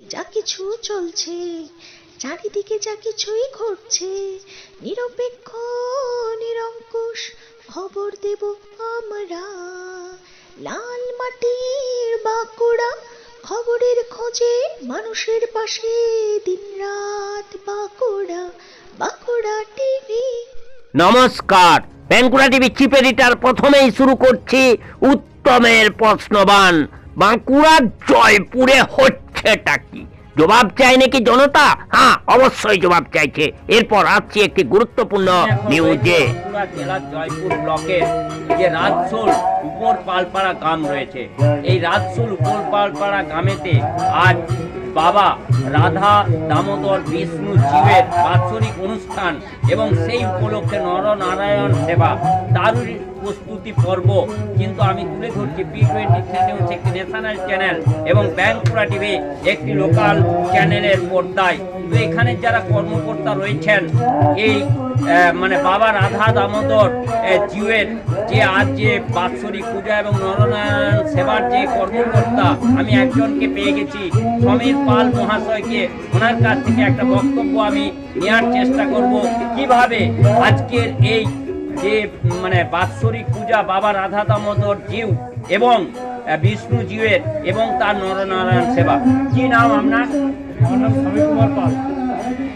যা কিছু চলছে, চারিদিকে যা কিছুই ঘটছে, নিরপেক্ষ, নিরঙ্কুশ খবর দেব আমরা। লাল মাটির বাঁকুড়া খবরের খোঁজে মানুষের পাশে দিন রাত বাঁকুড়া বাঁকুড়া টিভি। নমস্কার ব্যাঙ্কুড়া টিভি চিফ এডিটার প্রথমেই শুরু করছি উত্তমের প্রশ্নবান। বাঁকুড়ার জয়পুরে হচ্ছেটা কি? জবাব চাই নাকি জনতা? হ্যাঁ অবশ্যই জবাব চাইছে। এরপর আসছি একটি গুরুত্বপূর্ণ নিউজে। জয়পুর ব্লকের যে রাজসোল উপর পালপাড়া গ্রাম রয়েছে, এই রাজসোল উপর পালপাড়া গ্রামেতে আজ বাবা রাধা দামোদর বিষ্ণু জীবের বাৎসরিক অনুষ্ঠান এবং সেই উপলক্ষে নরনারায়ণ সেবা তারই প্রস্তুতি পর্ব কিন্তু আমি তুলে ধরছি পি টোয়েন্টি থ্রি নিউজ একটি ন্যাশনাল চ্যানেল এবং ব্যাংকুড়া টিভি একটি লোকাল চ্যানেলের পর্দায়। তো এখানে যারা কর্মকর্তা রয়েছেন এই মানে বাবা রাধা দামোদর আহ, জিউয়ের যে আজ যে বাৎসরিক পূজা এবং নরনারায়ণ সেবার যে কর্মকর্তা আমি একজনকে পেয়ে গেছি সমীর পাল মহাশয়কে। ওনার কাছ থেকে একটা বক্তব্য আমি নেওয়ার চেষ্টা করব। কীভাবে আজকের এই যে মানে বাৎসরিক পূজা বাবা রাধা দামোদর জিউ এবং বিষ্ণু জিউয়ের এবং তার নরনারায়ণ সেবা। কি নাম আপনার? আমার নাম সমীর কুমার পাল।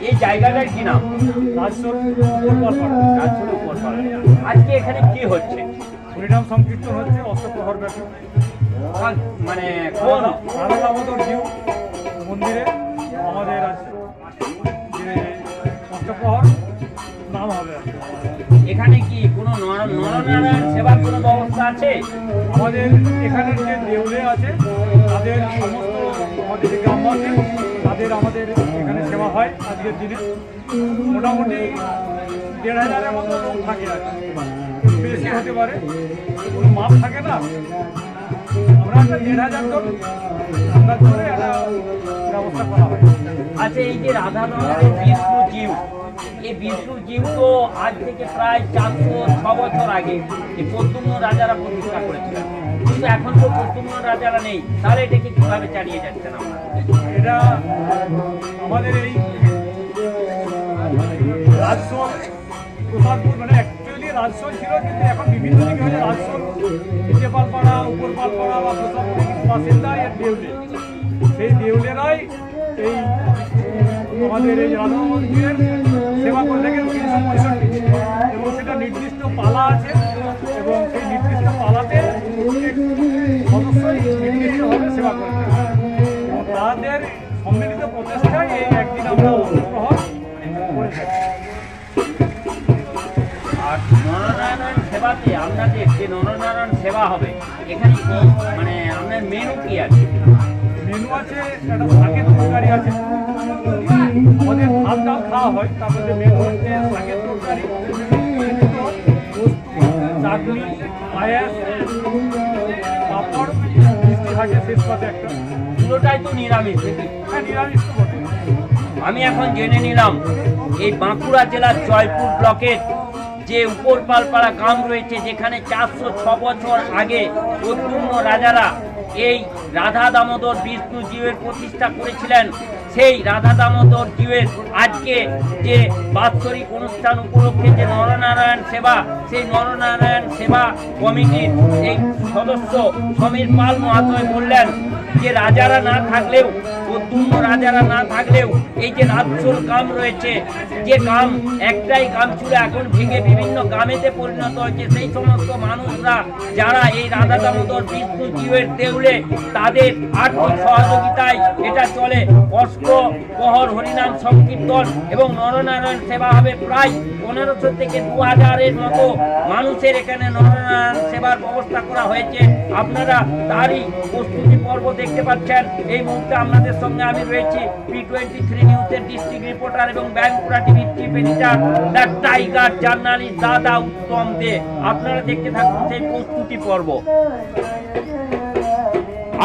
এই জায়গাটার কি নাম। আজকে এখানে কি হচ্ছে? হরিনাম সংকীর্তন হচ্ছে অষ্টপ্রহর ব্যাপী। মানে কোন? রাধা দামোদর জিউ মন্দিরে আমাদের আছে। যে অষ্টপ্রহর নাম হবে। এখানে কি কোনো নর- নরনারায়ণ সেবার কোনো ব্যবস্থা আছে? আমাদের এখানের যে দেউলে আছে, তাদের সমস্ত আমাদের যে তাদের আমাদের এখানে সেবা হয় আজকের দিনে। মোটামুটি দেড় হাজারের মতো লোক থাকে আর। বেশি হতে পারে, কোনো মাপ থাকে না। আমরা একটা দেড় হাজার জন আন্দাজ করে একটা ব্যবস্থা করা হয়। আচ্ছা এই যে রাধা দামোদর বিষ্ণু জিউ এই বিষ্ণু জিউ তো আজ থেকে প্রায় চারশো ছ বছর আগে এই প্রদ্যুম্ন রাজারা প্রতিষ্ঠা করেছিলেন কিন্তু এখন তো প্রদ্যুম্ন রাজারা নেই। তাহলে এটাকে কীভাবে চালিয়ে যাচ্ছেন আমরা? এটা আমাদের এই রাজস্ব প্রসাদপুর মানে অ্যাকচুয়ালি রাজস্ব ছিল কিন্তু এখন বিভিন্ন দিকে হয়েছে রাজস্ব নিচে পালপাড়া, উপর পালপাড়া বা প্রসাদপুরে কিছু বাসিন্দা এর দেউলে। সেই দেউলেরাই এই আমাদের এই রাধা সেবা করে থাকে তিনশো পঁয়ষট্টি এবং সেটা নির্দিষ্ট পালা আছে এবং সেই নির্দিষ্ট পালাতে সদস্যই সেবা করে তাদের সম্মিলিত প্রচেষ্টায় এই একদিন আমরা অংশগ্রহণ করে থাকি। আর নরনারায়ণ সেবাতে আপনাদের যে নরনারায়ণ সেবা হবে এখানে কি মানে আপনার মেনু কি আছে? মেনু আছে একটা তরকারি আছে। আমাদের ভাত ডাল খাওয়া হয় তার মধ্যে মেনু হচ্ছে শাকের তরকারি। চাটনি পায়াস পাঁপড় মিষ্টি থাকে শেষ পাতে একটা। পুরোটাই তো নিরামিষ। হ্যাঁ নিরামিষ তো বটে আমি এখন জেনে নিলাম এই বাঁকুড়া জেলার জয়পুর ব্লকের যে উপরপালপাড়া গ্রাম রয়েছে, যেখানে চারশো ছ বছর আগে প্রদ্যুম্ন রাজারা এই রাধা দামোদর বিষ্ণু জীবের প্রতিষ্ঠা করেছিলেন, সেই রাধা দামোদর জীবের আজকে যে বাৎসরিক অনুষ্ঠান উপলক্ষে যে নরনারায়ণ সেবা, সেই নরনারায়ণ সেবা কমিটির এই সদস্য সমীর পাল মহাশয় বললেন যে রাজারা না থাকলেও রাজারা না থাকলেও এই যে রাজসোল গ্রাম রয়েছে, যে গ্রাম একটাই গ্রাম ছিল এখন ভেঙে বিভিন্ন গ্রামেতে পরিণত হয়েছে। সেই সমস্ত মানুষরা, যারা এই রাধা দামোদর, বিষ্ণু জীবের দেউলে, তাদের আর্থিক সহযোগিতায় এটা চলে। অষ্ট প্রহর, হরিনাম, সংকীর্তন এবং নরনারায়ণ সেবা হবে প্রায় পনেরোশো থেকে দু হাজারের মতো মানুষের এখানে নরনারায়ণ সেবার ব্যবস্থা করা হয়েছে। আপনারা তারই প্রস্তুতি পর্ব দেখতে পাচ্ছেন। এই মুহূর্তে আপনাদের সঙ্গে আমি রয়েছি পি টোয়েন্টি থ্রি নিউজের ডিস্ট্রিক্ট রিপোর্টার এবং ব্যাংকুড়া টিভির chief editor the tiger journalist দাদা উত্তম দে। আপনারা দেখতে থাকুন সেই প্রস্তুতি পর্ব।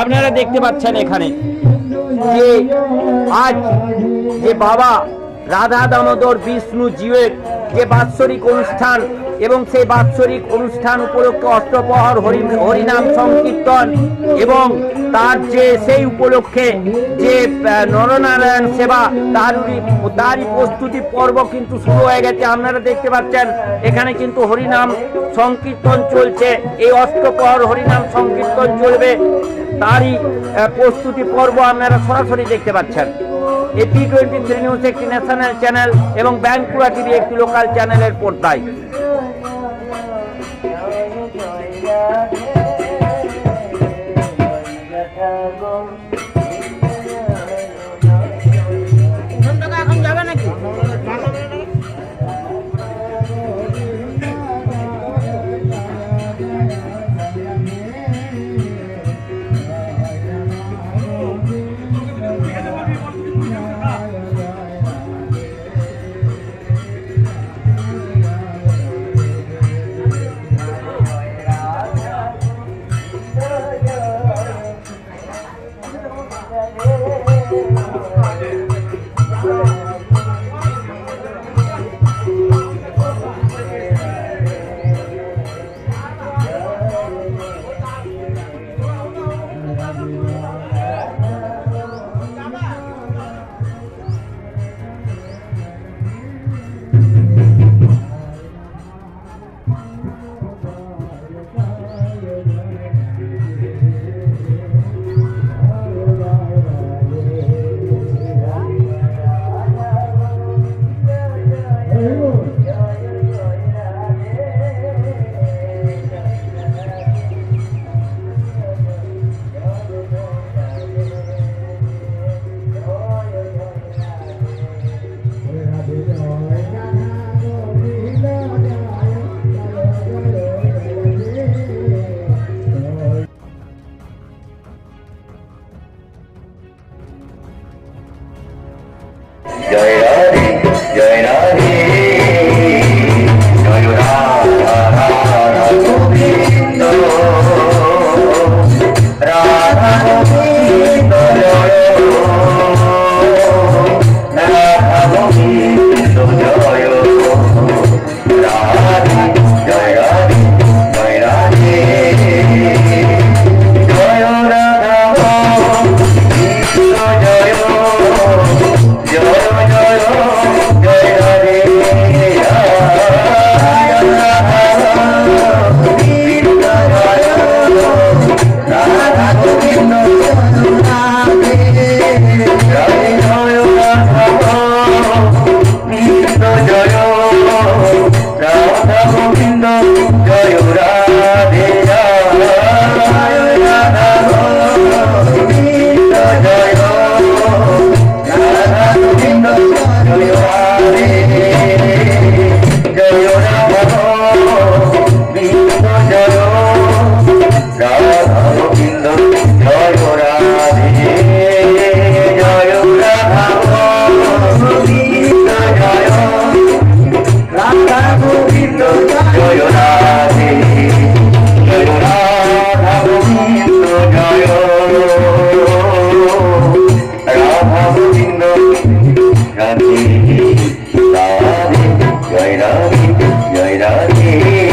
আপনারা দেখতে পাচ্ছেন এখানে যে আজ যে বাবা রাধা দামোদর বিষ্ণু জীবের যে বাৎসরিক অনুষ্ঠান এবং সেই বাৎসরিক অনুষ্ঠান উপলক্ষে অষ্টপ্রহর হরি হরিনাম সংকীর্তন এবং তার যে সেই উপলক্ষে যে নরনারায়ণ সেবা, তারই তারই প্রস্তুতি পর্ব কিন্তু শুরু হয়ে গেছে। আপনারা দেখতে পাচ্ছেন, এখানে কিন্তু হরিনাম সংকীর্তন চলছে। এই অষ্টপ্রহর হরিনাম সংকীর্তন চলবে। তারই প্রস্তুতি পর্ব আপনারা সরাসরি দেখতে পাচ্ছেন। এই টি টোয়েন্টি থ্রি নিউজ একটি ন্যাশনাল চ্যানেল এবং ব্যাংকুড়া টিভি একটি লোকাল চ্যানেলের পর্দায়। জয় রাধে জয় জয় রাধে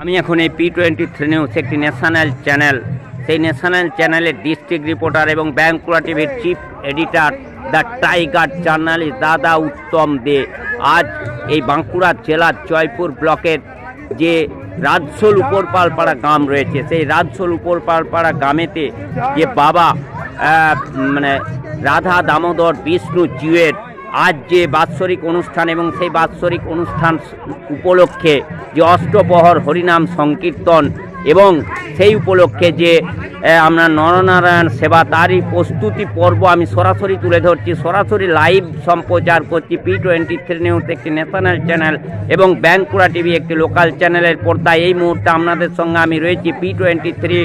আমি এখন এই পি টোয়েন্টি থ্রি নিউজ একটি ন্যাশনাল চ্যানেল সেই ন্যাশনাল চ্যানেলের ডিস্ট্রিক্ট রিপোর্টার এবং ব্যাঙ্কুড়া টিভির chief editor the tiger journalist দাদা উত্তম দে। আজ এই বাঁকুড়া জেলার জয়পুর ব্লকের যে রাজসোল উপরপালপাড়া গ্রাম রয়েছে, সেই রাজসোল উপরপালপাড়া গ্রামেতে যে বাবা মানে রাধা দামোদর বিষ্ণু জিউয়ের আজ যে বাৎসরিক অনুষ্ঠান এবং সেই বাৎসরিক অনুষ্ঠান উপলক্ষে যে অষ্টপ্রহর হরিনাম সংকীর্তন এবং সেই উপলক্ষে যে আমরা নরনারায়ণ সেবা, তারই প্রস্তুতি পর্ব আমি সরাসরি তুলে ধরছি। সরাসরি লাইভ সম্প্রচার করছি পি টোয়েন্টি থ্রি নিউজ একটি ন্যাশনাল চ্যানেল এবং ব্যাঙ্কুড়া টিভি একটি লোকাল চ্যানেলের পর্দায়। এই মুহূর্তে আপনাদের সঙ্গে আমি রয়েছি পি টোয়েন্টি থ্রি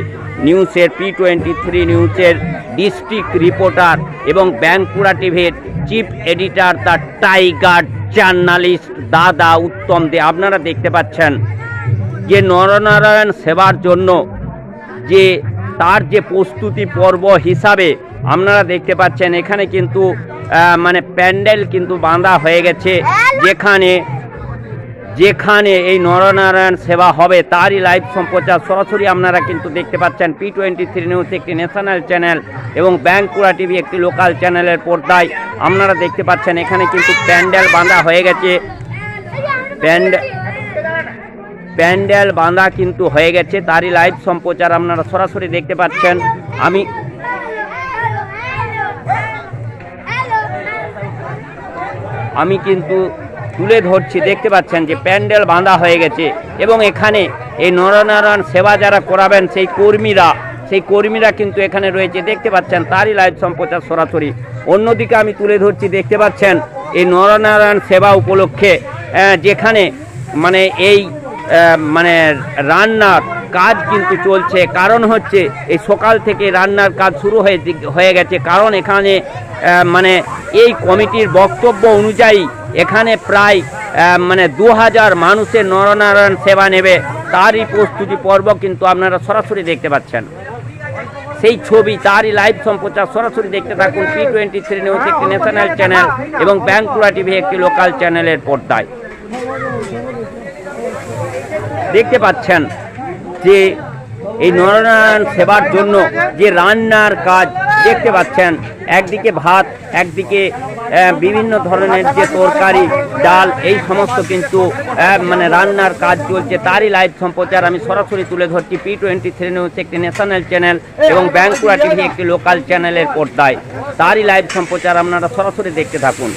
নিউজের পি টোয়েন্টি থ্রি নিউজের ডিস্ট্রিক্ট রিপোর্টার এবং ব্যাঙ্কুড়া টিভির chief editor the tiger journalist দাদা উত্তম দে। আপনারা দেখতে পাচ্ছেন যে নরনারায়ণ সেবার জন্য যে তার যে প্রস্তুতি পর্ব হিসাবে আপনারা দেখতে পাচ্ছেন, এখানে কিন্তু মানে প্যান্ডেল কিন্তু বাঁধা হয়ে গেছে। যেখানে যেখানে এই নরনারায়ণ সেবা হবে, তারই লাইভ সম্প্রচার সরাসরি আপনারা কিন্তু দেখতে পাচ্ছেন। পি টোয়েন্টি থ্রি নিউজ একটি ন্যাশনাল চ্যানেল এবং ব্যাঙ্কুড়া টিভি একটি লোকাল চ্যানেলের পর্দায় আপনারা দেখতে পাচ্ছেন, এখানে কিন্তু প্যান্ডেল বাঁধা হয়ে গেছে। প্যান্ড প্যান্ডেল বাঁধা কিন্তু হয়ে গেছে, তারই লাইভ সম্প্রচার আপনারা সরাসরি দেখতে পাচ্ছেন। আমি আমি কিন্তু তুলে ধরছি, দেখতে পাচ্ছেন যে প্যান্ডেল বাঁধা হয়ে গেছে এবং এখানে এই নরনারায়ণ সেবা যারা করাবেন, সেই কর্মীরা সেই কর্মীরা কিন্তু এখানে রয়েছে, দেখতে পাচ্ছেন তারই লাইভ সম্প্রচার সরাসরি। অন্যদিকে আমি তুলে ধরছি, দেখতে পাচ্ছেন এই নরনারায়ণ সেবা উপলক্ষে যেখানে মানে এই মানে রান্নার কাজ কিন্তু চলছে। কারণ হচ্ছে এই সকাল থেকে রান্নার কাজ শুরু হয়ে হয়ে গেছে। কারণ এখানে মানে এই কমিটির বক্তব্য অনুযায়ী এখানে প্রায় মানে দু হাজার মানুষের নরনারায়ণ সেবা নেবে। তারই প্রস্তুতি পর্ব কিন্তু আপনারা সরাসরি দেখতে পাচ্ছেন। সেই ছবি, তারই লাইভ সম্প্রচার সরাসরি দেখতে থাকুন। পি টোয়েন্টি থ্রি নিউজ একটি ন্যাশনাল চ্যানেল এবং ব্যাঙ্কুড়া টিভি একটি লোকাল চ্যানেলের পর্দায়। দেখতে পাচ্ছেন যে এই নরনারায়ণ সেবার জন্য যে রান্নার কাজ দেখতে পাচ্ছেন, একদিকে ভাত, একদিকে বিভিন্ন ধরনের যে তরকারি, ডাল, এই সমস্ত কিন্তু মানে রান্নার কাজ চলছে। তারই লাইভ সম্প্রচার আমি সরাসরি তুলে ধরছি পি টোয়েন্টি থ্রি নিউজ একটি ন্যাশনাল চ্যানেল এবং ব্যাঙ্কুড়া টিভি একটি লোকাল চ্যানেলের পর্দায়। তারই লাইভ সম্প্রচার আপনারা সরাসরি দেখতে থাকুন।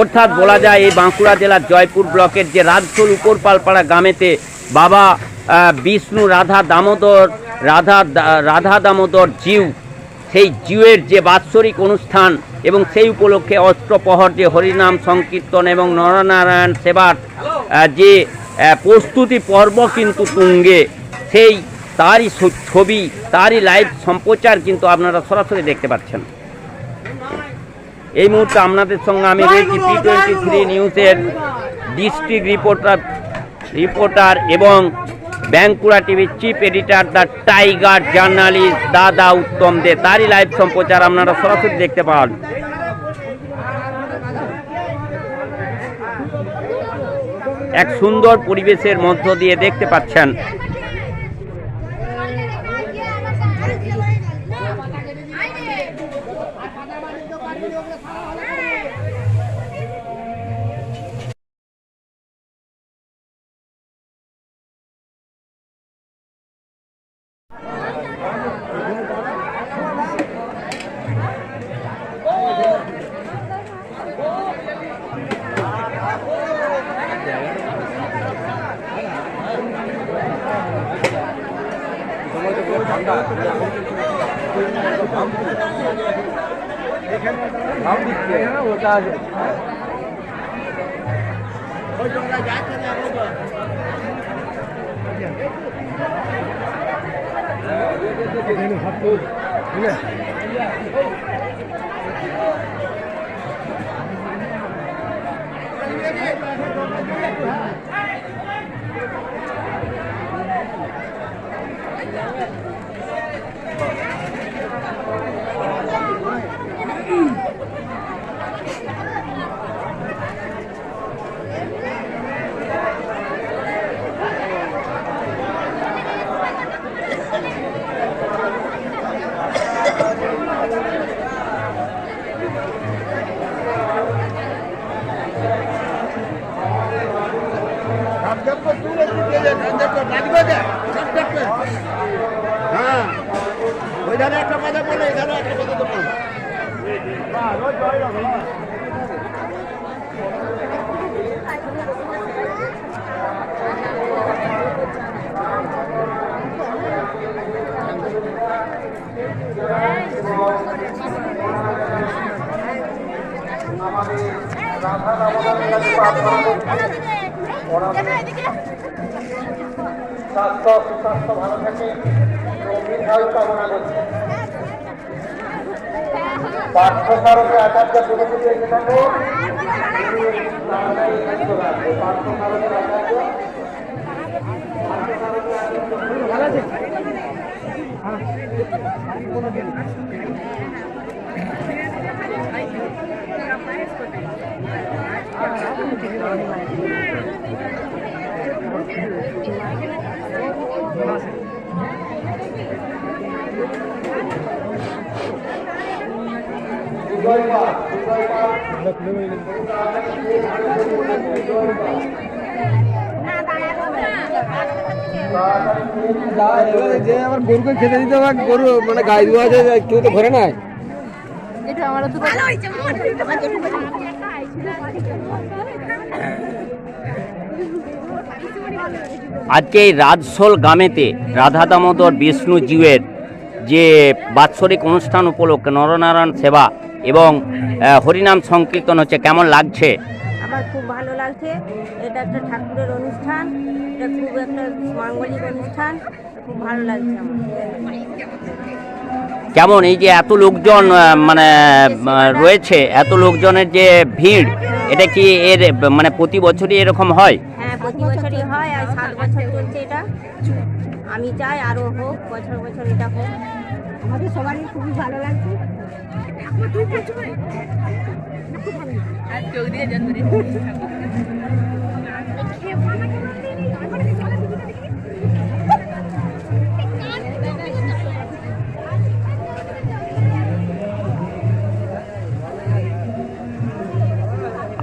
অর্থাৎ বলা যায় এই বাঁকুড়া জেলার জয়পুর ব্লকের যে রাজসোল উপরপালপাড়া গ্রামেতে বাবা বিষ্ণু রাধা দামোদর, রাধা রাধা দামোদর জিউ, সেই জিউয়ের যে বাৎসরিক অনুষ্ঠান এবং সেই উপলক্ষে অস্ত্রপহর যে হরিনাম সংকীর্তন এবং নরনারায়ণ সেবার যে প্রস্তুতি পর্ব কিন্তু তুঙ্গে, সেই তারই ছবি, তারই লাইভ সম্প্রচার কিন্তু আপনারা সরাসরি দেখতে পাচ্ছেন। এই মুহূর্তে আপনাদের সঙ্গে আমি রয়েছি পি টোয়েন্টি থ্রি নিউজের ডিস্ট্রিক্ট রিপোর্টার রিপোর্টার এবং ব্যাঙ্কুড়া টিভির chief editor the tiger journalist দাদা উত্তম দে। তারই লাইভ সম্প্রচার আপনারা সরাসরি দেখতে পান। এক সুন্দর পরিবেশের মধ্য দিয়ে দেখতে পাচ্ছেন। भाव दिखते है ना होता है হ্যাঁ ওই ধারে একটা কথা বলে এই ধারে একটা কথা বলে আমাদের রাধা রামদার কাছে প্রার্থনা স্বাস্থ্য সুস্বাস্থ্য ভালো থাকে। দীর্ঘায়ু কামনা করছি। পার্থ সারথী আচার্য পুরোপুরি এসে থাকো। পার্থ আচার্য পাল যে আমার গরুকে খেতে দিতে হবে গরু মানে গাই দেওয়া আছে কেউ তো ঘরে নাই আজকে এই রাজসোল গ্রামেতে রাধা দামোদর বিষ্ণু জীবের যে বাৎসরিক অনুষ্ঠান উপলক্ষে নরনারায়ণ সেবা এবং হরিনাম সংকীর্তন হচ্ছে, কেমন লাগছে? আমার খুব ভালো লাগছে। এটা একটা ঠাকুরের অনুষ্ঠান, এটা খুব একটা মাঙ্গলিক অনুষ্ঠান। খুব ভালো লাগছে কেমন এই যে এত লোকজন মানে রয়েছে এত লোকজনের যে ভিড় এটা কি এর মানে প্রতি বছরই এরকম হয়? হ্যাঁ প্রতি বছরই হয় আর সাত বছর চলছে এটা। আমি চাই আরও হোক বছর বছর এটা হোক। আমাদের সবারই খুবই ভালো লাগছে।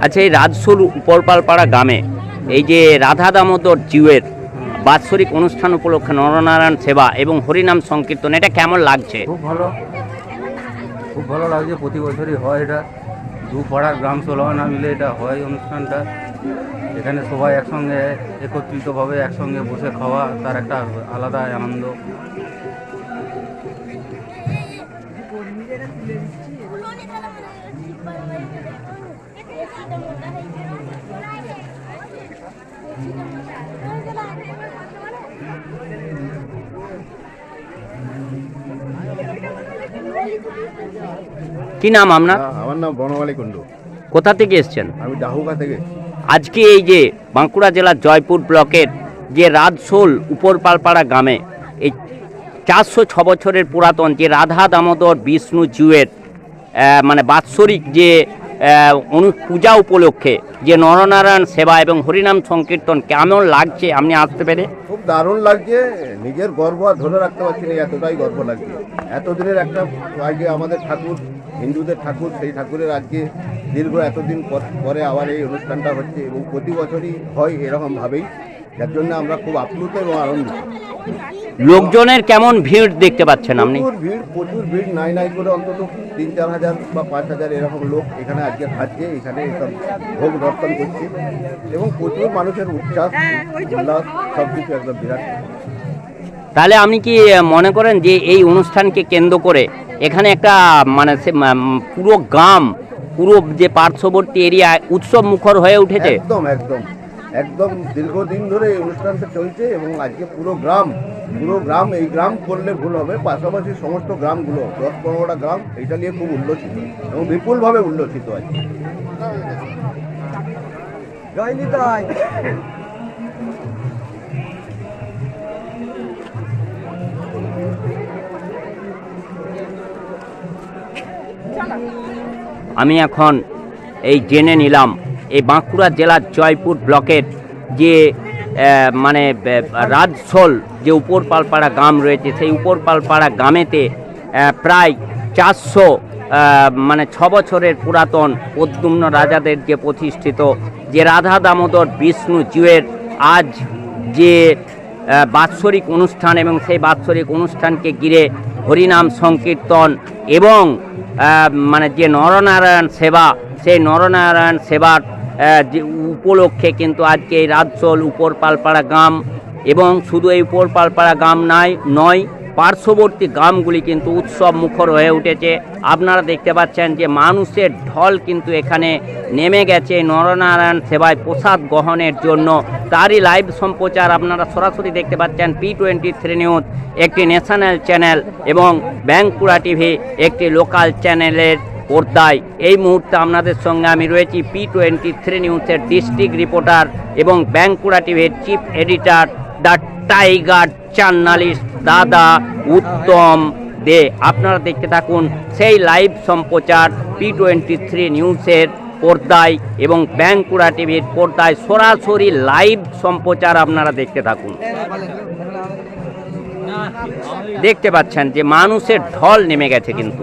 আচ্ছা এই রাজসোল উপরপালপাড়া গ্রামে এই যে রাধা দামোদর জিউয়ের বাৎসরিক অনুষ্ঠান উপলক্ষে নরনারায়ণ সেবা এবং হরিনাম সংকীর্তন, এটা কেমন লাগছে? খুব ভালো। খুব ভালো লাগছে, প্রতি বছরই হয় এটা। দু পাড়ার গ্রাম সোলহানা মিলে এটা হয় অনুষ্ঠানটা। এখানে সবাই একসঙ্গে একত্রিতভাবে একসঙ্গে বসে খাওয়া, তার একটা আলাদা আনন্দ। কি নাম আপনার? আমার নাম বনমালী কুণ্ডু। কোথা থেকে এসছেন? আমি ডাহুকা থেকে আজকে এই যে বাঁকুড়া জেলার জয়পুর ব্লকের যে রাজসোল উপরপালপাড়া গ্রামে এই চারশো ছ বছরের পুরাতন যে রাধা দামোদর বিষ্ণু জুয়ের মানে বাৎসরিক যে পূজা উপলক্ষে যে নরনারায়ণ সেবা এবং হরিনাম সংকীর্তন কেমন লাগছে? আপনি আসতে পেরে? খুব দারুণ লাগছে। নিজের গর্ব আর ধরে রাখতে পারছি না এতটাই গর্ব লাগছে। এতদিনের একটা আগে আমাদের ঠাকুর, হিন্দুদের ঠাকুর, সেই ঠাকুরের আজকে দীর্ঘ এতদিন পর- আবার এই অনুষ্ঠানটা হচ্ছে এবং প্রতি বছরই হয় এরকমভাবেই যার জন্য আমরা খুব আপ্লুত এবং আনন্দিত। লোকজনের কেমন ভিড় দেখতে পাচ্ছেন আপনি? প্রচুর ভিড় প্রচুর ভিড় নাই নাই করে অন্তত তিন চার হাজার বা পাঁচ হাজার এরকম লোক এখানে আজকে খাচ্ছে এখানে সব ভোগ দর্শন করছে এবং প্রচুর মানুষের উচ্ছ্বাস উল্লাস সব কিছু একদম বিরাট। তাহলে আপনি কি মনে করেন যে এই অনুষ্ঠানকে কেন্দ্র করে এখানে একটা মানে পুরো গ্রাম পুরো যে পার্শ্ববর্তী এরিয়া উৎসব মুখর হয়ে উঠেছে? একদম একদম। একদম দীর্ঘদিন ধরে এই অনুষ্ঠানটা চলছে এবং আজকে পুরো গ্রাম পুরো গ্রাম এই গ্রাম করলে ভুল হবে। পাশাপাশি সমস্ত গ্রামগুলো দশ পনেরোটা গ্রাম এটা নিয়ে খুব উল্লসিত এবং বিপুলভাবে উল্লসিত আছে আমি এখন এই জেনে নিলাম। এই বাঁকুড়া জেলার জয়পুর ব্লকের যে মানে রাজসোল যে উপরপালপাড়া গ্রাম রয়েছে, সেই উপরপালপাড়া গ্রামেতে প্রায় চারশো মানে ছ বছরের পুরাতন প্রদ্যুম্ন রাজাদের যে প্রতিষ্ঠিত যে রাধা দামোদর বিষ্ণু জিউয়ের আজ যে বাৎসরিক অনুষ্ঠান এবং সেই বাৎসরিক অনুষ্ঠানকে ঘিরে হরিনাম সংকীর্তন এবং মানে যে নরনারায়ণ সেবা, সেই নরনারায়ণ সেবার উপলক্ষে কিন্তু আজকে এই রাজসোল উপর পালপাড়া গ্রাম এবং শুধু এই উপর পালপাড়া গ্রাম নাই, নয়, পার্শ্ববর্তী গ্রামগুলি কিন্তু উৎসব মুখর হয়ে উঠেছে। আপনারা দেখতে পাচ্ছেন যে মানুষের ঢল কিন্তু এখানে নেমে গেছে নরনারায়ণ সেবায় প্রসাদ গ্রহণের জন্য। তারই লাইভ সম্প্রচার আপনারা সরাসরি দেখতে পাচ্ছেন পি টোয়েন্টি থ্রি নিউজ একটি ন্যাশনাল চ্যানেল এবং ব্যাঙ্কুড়া টিভি একটি লোকাল চ্যানেলের পর্দায় এই মুহূর্তে আপনাদের সঙ্গে আমি রয়েছি পি টোয়েন্টি থ্রি নিউজের ডিস্ট্রিক্ট রিপোর্টার এবং ব্যাঙ্কুড়া টিভির chief editor the tiger journalist দাদা উত্তম দে। আপনারা দেখতে থাকুন সেই লাইভ সম্প্রচার পি টোয়েন্টি থ্রি নিউজের পর্দায় এবং ব্যাঙ্কুড়া টিভির পর্দায় সরাসরি লাইভ সম্প্রচার আপনারা দেখতে থাকুন। দেখতে পাচ্ছেন যে মানুষের ঢল নেমে গেছে কিন্তু।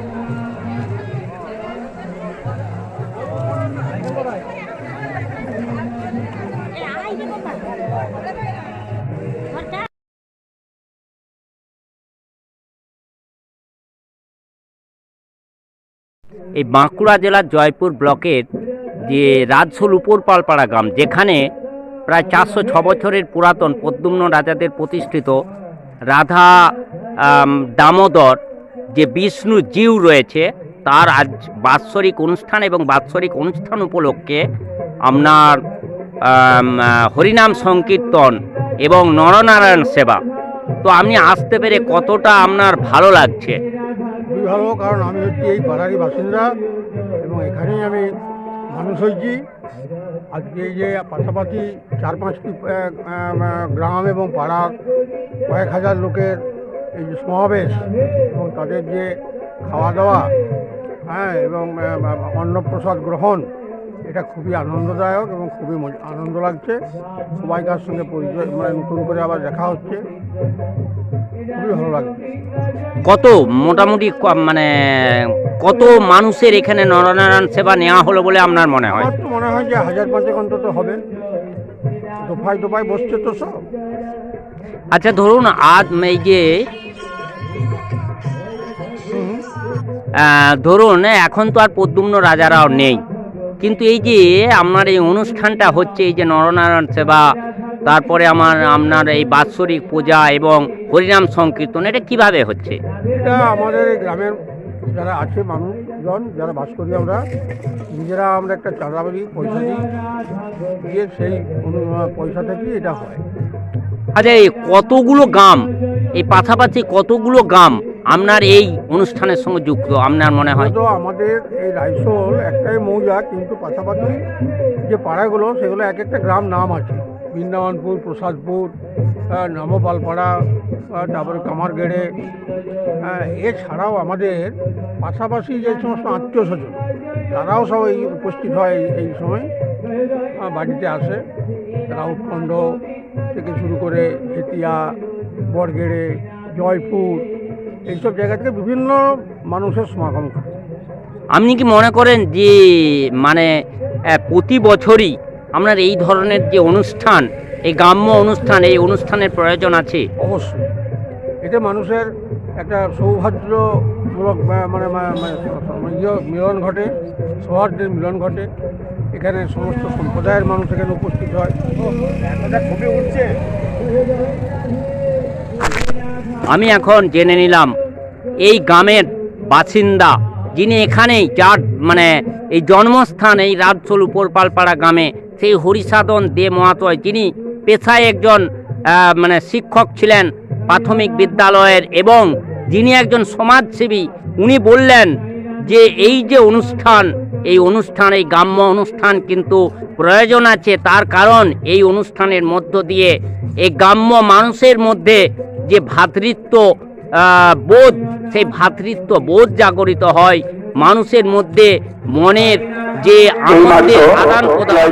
এই বাঁকুড়া জেলার জয়পুর ব্লকের যে রাজসোল উপরপালপাড়া গ্রাম, যেখানে প্রায় চারশো ছ বছরের পুরাতন পদ্মুম্ন রাজাদের প্রতিষ্ঠিত রাধা দামোদর যে বিষ্ণু জিউ রয়েছে, তার আজ বাৎসরিক অনুষ্ঠান এবং বাৎসরিক অনুষ্ঠান উপলক্ষে আপনার হরিনাম সংকীর্তন এবং নরনারায়ণ সেবা। তো আপনি আসতে পেরে কতটা আপনার ভালো লাগছে? খুবই ভালো কারণ আমি হচ্ছি এই পাড়ারই বাসিন্দা এবং এখানেই আমি মানুষ হয়েছি। আজকে এই যে পাশাপাশি চার পাঁচটি গ্রাম এবং পাড়ার কয়েক হাজার লোকের এই যে সমাবেশ এবং তাদের যে খাওয়া দাওয়া হ্যাঁ এবং অন্নপ্রসাদ গ্রহণ এটা খুবই আনন্দদায়ক এবং খুবই আনন্দ লাগছে। সবাইকার সঙ্গে পরিচয় মানে নতুন করে আবার দেখা হচ্ছে। খুবই ভালো লাগছে। কত মোটামুটি মানে কত মানুষের এখানে নরনারায়ণ সেবা নেওয়া হলো বলে আপনার মনে হয়? আমার তো মনে হয় যে হাজার পাঁচেক অন্তত হবে দোফায় দোফায় বসছে তো সব। আচ্ছা ধরুন আজ এই যে ধরুন এখন তো আর পদ্মুম্ন রাজারাও নেই। কিন্তু এই যে আপনার এই অনুষ্ঠানটা হচ্ছে এই যে নরনারায়ণ সেবা তারপরে আমার আপনার এই বাৎসরিক পূজা এবং হরিনাম সংকীর্তন এটা কীভাবে হচ্ছে? এটা আমাদের গ্রামের যারা আছে মানুষজন যারা বাস করি আমরা নিজেরা আমরা একটা চাঁদাবাড়ি পয়সা দিই দিয়ে সেই পয়সা থেকেই এটা হয়। আচ্ছা এই কতগুলো গ্রাম এই পাশাপাশি কতগুলো গ্রাম আপনার এই অনুষ্ঠানের সঙ্গে যুক্ত আপনার মনে হয়। আমাদের এই রাইসোল একটাই মৌজা, কিন্তু পাশাপাশি যে পাড়াগুলো, সেগুলো এক একটা গ্রাম নাম আছে। বৃন্দাবনপুর, প্রসাদপুর নবপালপাড়া তারপরে কামারগেড়ে এছাড়াও আমাদের পাশাপাশি যে সমস্ত আত্মীয় স্বজন, তারাও সবাই উপস্থিত হয় এই- সময় বাড়িতে আসে। রাউতখণ্ড থেকে শুরু করে হেতিয়া, বরগেড়ে, জয়পুর এইসব জায়গা থেকে বিভিন্ন মানুষের সমাগম করে আপনি কি মনে করেন যে মানে প্রতি বছরই আপনার এই ধরনের যে অনুষ্ঠান এই গ্রাম্য অনুষ্ঠান এই অনুষ্ঠানের প্রয়োজন আছে? অবশ্যই। এতে মানুষের একটা মানে মা- মানে ইয়ে মিলন ঘটে সৌহার্দ্যের মিলন ঘটে। এখানে সমস্ত সম্প্রদায়ের মানুষ এখানে উপস্থিত হয় ছবি উঠছে আমি এখন জেনে নিলাম, এই গ্রামের বাসিন্দা যিনি এখানেই যার মানে এই জন্মস্থান এই রাজসোল উপরপালপাড়া গ্রামে, সেই হরিসাধন দে মহাতয় যিনি পেশায় একজন মানে শিক্ষক ছিলেন প্রাথমিক বিদ্যালয়ের এবং যিনি একজন সমাজসেবী, উনি বললেন যে এই যে অনুষ্ঠান, এই অনুষ্ঠান, এই গ্রাম্য অনুষ্ঠান কিন্তু প্রয়োজন আছে। তার কারণ এই অনুষ্ঠানের মধ্য দিয়ে এই গ্রাম্য মানুষের মধ্যে যে ভ্রাতৃত্ব আহ, বোধ সেই ভ্রাতৃত্ব বোধ জাগরিত হয় মানুষের মধ্যে মনের যে আমাদের আদান প্রদান